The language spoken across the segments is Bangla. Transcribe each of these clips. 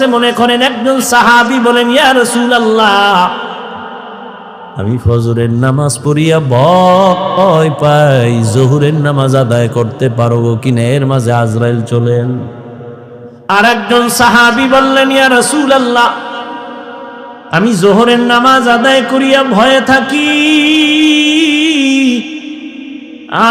আছে মনে করেন, একজন সাহাবি বলেন, ইয়া রাসূলুল্লাহ, আমি ফজরের নামাজ পড়িয়া ভয় পাই। জহুরের নামাজ আদায় করতে পারব কিনা? এর মাঝে আজরাইল চলেন। আর একজন সাহাবি বললেন, ইয়া রাসূলুল্লাহ, আমি জোহরের নামাজ আদায় করিয়া ভয়ে থাকি।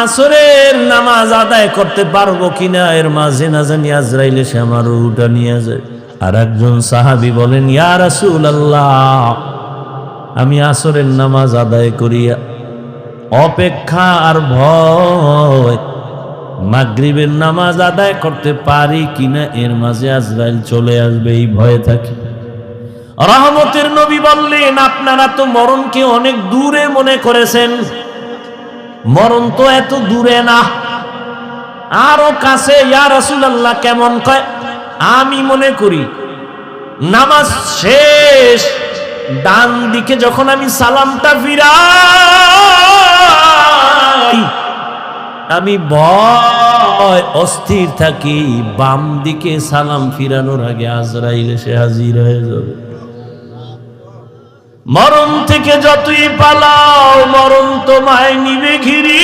আসরের নামাজ আদায় করতে পারব কিনা? এর মাঝে না জানি আজরাইল এসে আমার উটা নিয়ে যায়। আর একজন সাহাবি বলেন, ইয়া রাসূলুল্লাহ, আমি আসরের নামাজ আদায় করিয়া অপেক্ষা আর ভয়। মাগরিবের নামাজ আদায় করতে পারি কিনা, এর মাঝে আজরাইল চলে আসবে, এই ভয়ে থাকি। রহমতের নবী বললেন, আপনারা তো মরণকে অনেক দূরে মনে করেছেন। মরণ তো এত দূরে না। আরও কাছে, ইয়া রাসূলুল্লাহ, কেমন কয়? আমি মনে করি, নামাজ শেষ, ডান দিকে যখন আমি সালামটা ফিরাই, আমি ভয়, অস্থির থাকি, বাম দিকে সালাম ফিরানোর আগে আজরাইল এসে হাজির হয়ে যাবে। মরণ থেকে যতই পালাও, মরণ তোমায় নিবে ঘিরি।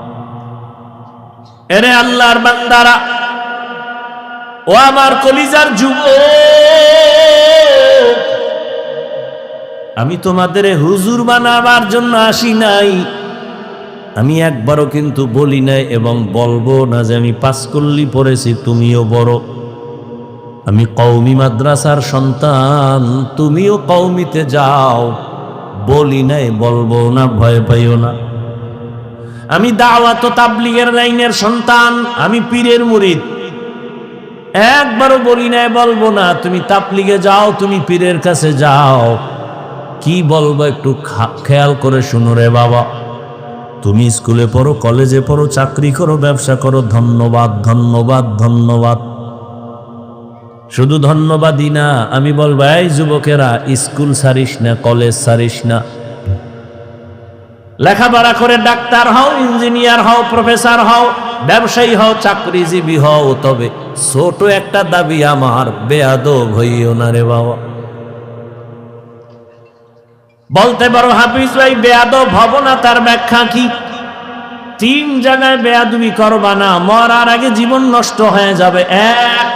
এরে আল্লাহর বান্দারা, ও আমার কলিজার যুব আমি তোমাদের হুজুর বানাবার জন্য আসি নাই। আমি একবারও কিন্তু বলি নাই এবং বলব না যে আমি পাঁচকল্লি পড়েছি, তুমিও বড়। আমি কৌমি মাদ্রাসার সন্তান, তুমিও কৌমিতে যাও। বলি নাই, বলব না, ভয় পাইও না। আমি দাওয়াত তাবলিগের লাইনের সন্তান, আমি পীরের মুরিদ। একবারও বলি নাই, বলব না, তুমি তাবলিগে যাও, তুমি পীরের কাছে যাও। কি বলব একটু খেয়াল করে শুনো রে বাবা। তুমি স্কুলে পড়ো, কলেজে পড়ো, চাকরি করো, ব্যবসা করো, ধন্যবাদ ধন্যবাদ ধন্যবাদ। শুধু ধন্যবাদই না, আমি বলব, এই যুবকেরা, স্কুল সারিস না, কলেজ সারিস না। লেখাপড়া করে ডাক্তার হও, ইঞ্জিনিয়ার হও, প্রফেসর হও, ব্যবসায়ী হও, চাকরিজীবী হও, তবে ছোট একটা দাবি আমার, বেয়াদব হইও না রে বাবা। বলতে পারো, হাফিজ ভাই, বেয়াদব হব না, তার ব্যাখ্যা কি? তিন জায়গায় বেয়াদবি করবা না, মরার আগে জীবন নষ্ট হয়ে যাবে। এক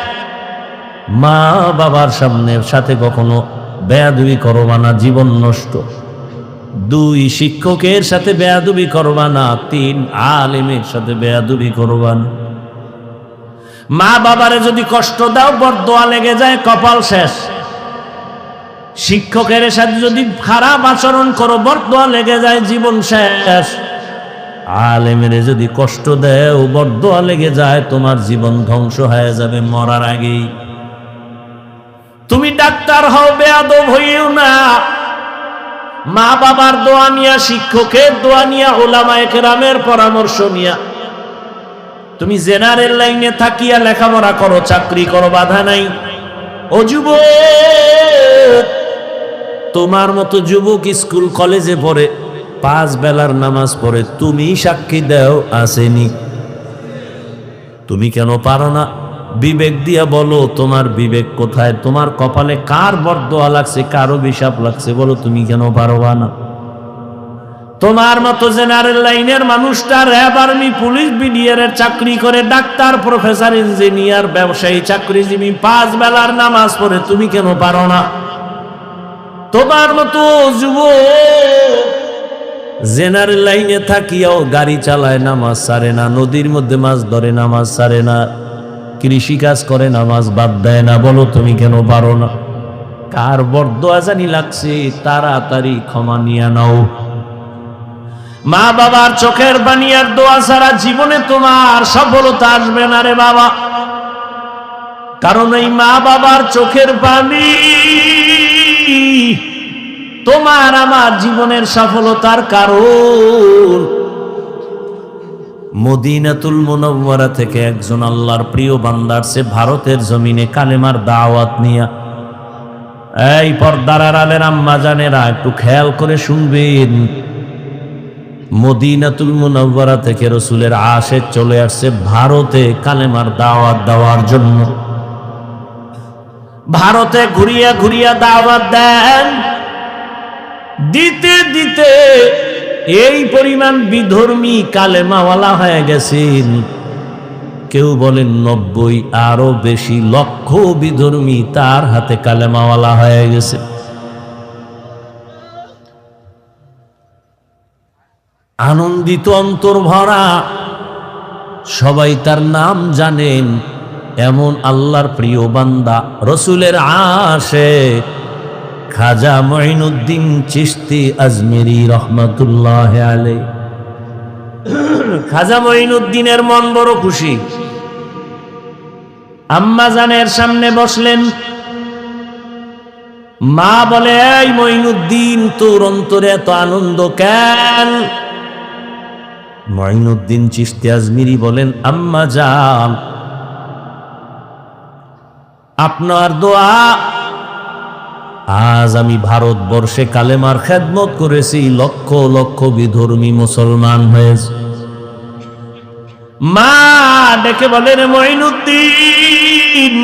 মা বাবার সামনে, সাথে কখনো বেয়াদবি করবা না, জীবন নষ্ট। দুই শিক্ষকের সাথে বেয়াদবি করবা না, তিন আলেমের সাথে বেয়াদবি করবা না। মা বাবারে যদি কষ্ট দাও, বরদোয়া লেগে যায়, কপাল শেষ। শিক্ষকের সাথে যদি খারাপ আচরণ করো, বরদোয়া লেগে যায়, জীবন শেষ। আলেমের যদি কষ্ট দেও, বরদোয়া লেগে যায়, তোমার জীবন ধ্বংস হয়ে যাবে মরার আগেই। তুমি ডাক্তার হও, বেয়াদব হইও না। মা বাবার দোয়া নিয়া, শিক্ষকের দোয়া নিয়া ওলামা একরামের পরামর্শ নিয়া। তুমি জেনারেল লাইনে থাকিয়া লেখাপড়া করো, চাকরি করো, বাধা নাই। ও যুবক, তোমার মতো যুবক স্কুল কলেজে পড়ে, পাঁচ বেলার নামাজ পড়ে, তুমি সাক্ষী দেও আসেনি। তুমি কেন পারো না? বিবেক দিয়া বলো, তোমার বিবেক কোথায়? তোমার কপালে কার বরদোয়া লাগছে, কার অভিশাপ লাগছে? বলো, তুমি কেন পারবা না? তোমার মতো জেনারেল লাইনের মানুষটা র্যাব আর্মি, পুলিশ বিডিআরের চাকরি করে, ডাক্তার, প্রফেসর, ইঞ্জিনিয়ার, ব্যবসায়ী, চাকরিজীবী, পাঁচ বেলার নামাজ পড়ে, তুমি কেন পারো না? তোমার মতো যুব জেনারেল লাইনে থাকিয়াও গাড়ি চালায়, নামাজ সারে না, নদীর মধ্যে মাছ ধরে, নামাজ সারে না। কৃষি কাজ করে, নামাজ বাদ দেয় না। বলো তুমি কেন পারো না? কার বর্দ আজানি লাগছে, তাড়াতাড়ি ক্ষমা নিয়ে নাও। মা বাবার চোখের বানিয়ার দোয়া ছাড়া জীবনে তোমার সফলতা আসবে না রে বাবা। কারণ এই মা বাবার চোখের পানি তোমার আমার জীবনের সফলতার কারণ। মদিনাতুল মুনওয়ারা থেকে একজন আল্লাহর প্রিয় বান্দার সে ভারতের জমিনে কালেমার দাওয়াত নিয়া, এই পর্দার আড়ালের আম্মা জানেরা, একটু খেয়াল করে শুনবেন। মদিনাতুল মুনওয়ারা থেকে রসুলের আশে চলে আসছে ভারতে কালেমার দাওয়াত দেওয়ার জন্য। ভারতে ঘুরিয়া ঘুরিয়া দাওয়াত দেন। দিতে দিতে এই পরিমাণ বিধর্মী কালেমাওয়ালা হয়ে গেছেন। কেউ বলেন নব্বই আরও বেশি লক্ষ বিধর্মী তার হাতে কালেমাওয়ালা হয়ে গেছে। আনন্দিত অন্তর ভরা সবাই তার নাম জানেন। এমন আল্লাহর প্রিয় বান্দা, রসুলের আশে খাজা মঈনুদ্দিন চিস্তি আজমেরি রহমতুল্লাহ আলে খাজা মঈনুদ্দিনের মন বড় খুশি। আম্মা জানের সামনে বসলেন। মা বলে, এই মঈনুদ্দিন, তোর অন্তরে এত আনন্দ কেন? মঈনুদ্দিন চিস্তি আজমিরি বলেন, আম্মা যান আপনার দোয়া আজ আমি ভারতবর্ষে কালেমার খেদমত করেছি, লক্ষ লক্ষ বিধর্মী মুসলমান হয়েছে। মা ডেকে বলেন, মঈনুদ্দিন,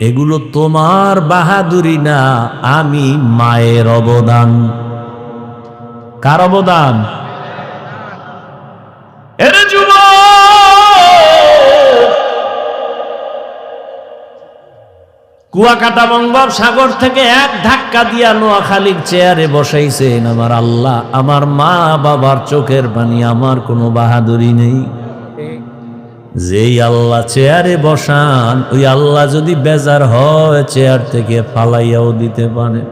এগুলো তোমার বাহাদুরি না, আমি মায়ের অবদান। কার অবদান? কুয়াকাটা বঙ্গোপসাগর থেকে এক ধাক্কা দিয়া নোয়াখালীর চেয়ারে বসাইছেন আমার আল্লাহ। আমার মা বাবার চোখের পানি আমার কোনো বাহাদুরি নেই। যেই আল্লাহ চেয়ারে বসান, ওই আল্লাহ যদি বেজার হয়, চেয়ার থেকে ফালাইয়াও দিতে পারে।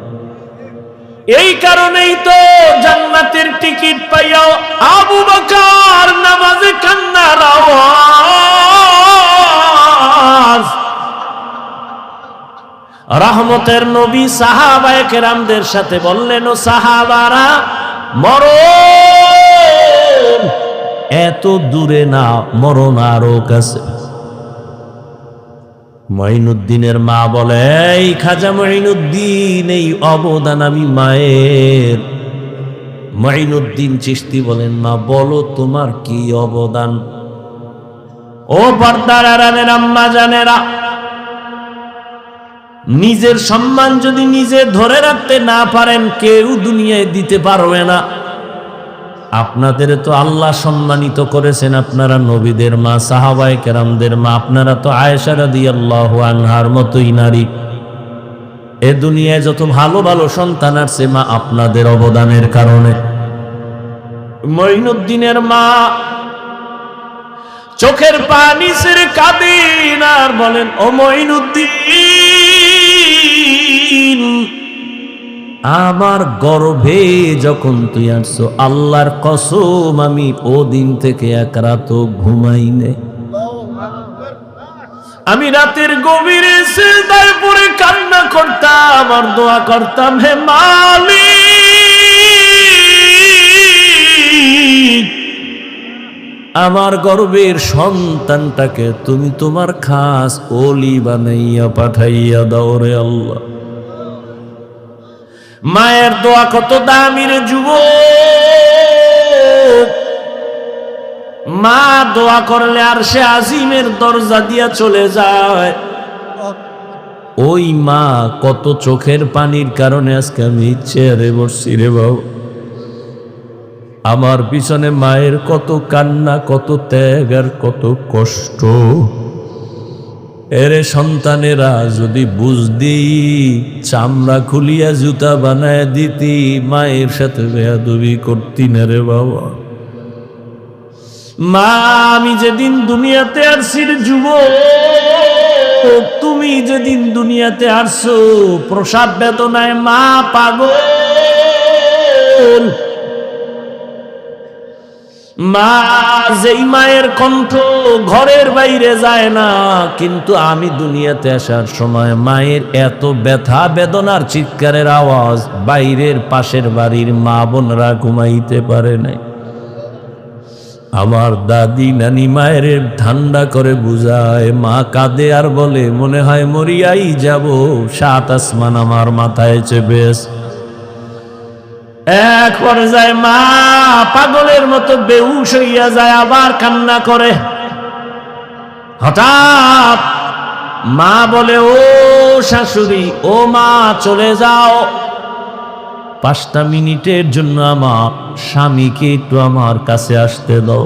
এই কারণেই তো জান্নাতের টিকিট পাইয়াও আবু বকার নামাজে কান্নার আওয়াজ। রহমতের নবী সাহাবায়ে কেরামদের সাথে বললেন, ও সাহাবারা, মরণ! এত দূরে না, মরণ আরও কাছে। মঈনুদ্দিনের মা বলে, এই খাজা মঈনুদ্দিন, এই অবদান আমি মায়ের। মঈনুদ্দিন চিস্তি বলেন, মা, বলো তোমার কি অবদান? ও পর্দার আম্মা জানেরা নিজের সম্মান যদি নিজে ধরে রাখতে না পারেন, কেউ দুনিয়ায় দিতে পারবে না। আপনাদের তো আল্লাহ সম্মানিত করেছেন, আপনারা নবীদের মা সাহাবাই কেরামদের মা, আপনারা তো আয়েশারা দিয়ে আল্লাহ আনহার মতোই নারী। এ দুনিয়ায় যত ভালো ভালো সন্তান আছে মা, আপনাদের অবদানের কারণে। মঈনুদ্দিনের মা চোখের পানি সেরে কাঁদেন আর বলেন, ও মঈনুদ্দিন! আমার গর্ভে যখন তুই আসছো, আল্লাহর কসম, আমি ও দিন থেকে এক রাত ঘুমাই নে আমি রাতের গভীরে সিজদায় পড়ে কান্না করতাম আর দোয়া করতাম, হে মালিক আমার গর্বের সন্তানটাকে তুমি তোমার খাস ওলি বানাইয়া পাঠাইয়া দাও রে আল্লাহ। মায়ের দোয়া কত দামি রে যুব মা দোয়া করলে আর সে আজিমের দরজা দিয়া চলে যায়। ওই মা কত চোখের পানির কারণে আজকে আমি চেয়ারে বসছি রে বাবু। আমার পিছনে মায়ের কত কান্না, কত ত্যাগ আর কত কষ্ট। এরে সন্তানেরা, যদি বুঝদি চামড়া খুলিয়া জুতা বানায় দিতি, মায়ের সাথে বেয়াদবি করতি না রে বাবা। মা, আমি যেদিন দুনিয়াতে আসছি রে যুব তুমি যেদিন দুনিয়াতে আসছো প্রসাদ বেদনায় মা পাগল। মা, যেই মায়ের কণ্ঠ ঘরের বাইরে যায় না, কিন্তু আমি দুনিয়াতে আসার সময় মায়ের এত ব্যথা, বেদনার চিৎকারের আওয়াজ বাইরের পাশের বাড়ির মা বোনরা ঘুমাইতে পারে নাই আমার দাদি, নানি মায়ের ঠান্ডা করে বুঝায়, মা কাঁদে আর বলে, মনে হয় মরিয়াই যাব, সাত আসমান আমার মাথায় চেপে আছে। এক পর্যায়ে মা পাগলের মতো বেউস হইয়া যায়, আবার কান্না করে। হঠাৎ মা বলে, ও শাশুড়ি, ও মা, চলে যাও। পাঁচটা মিনিটের জন্য আমার স্বামীকে একটু আমার কাছে আসতে দাও।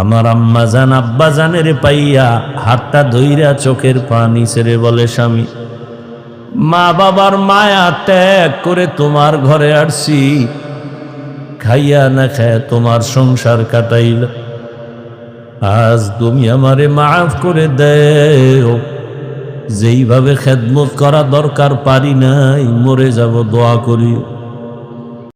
আমার আম্মা জান আব্বা জানের পাইয়া হাতটা ধইরা চোখের পানি ছেড়ে বলে, স্বামী মা বাবার মায়া ত্যাগ করে তোমার ঘরে আসছি। খাইয়া না খায় তোমার সংসার কাটাইল। আজ তুমি আমারে মাফ করে দেও। যেইভাবে খেদমত করা দরকার পারি নাই, মরে যাব দোয়া করি।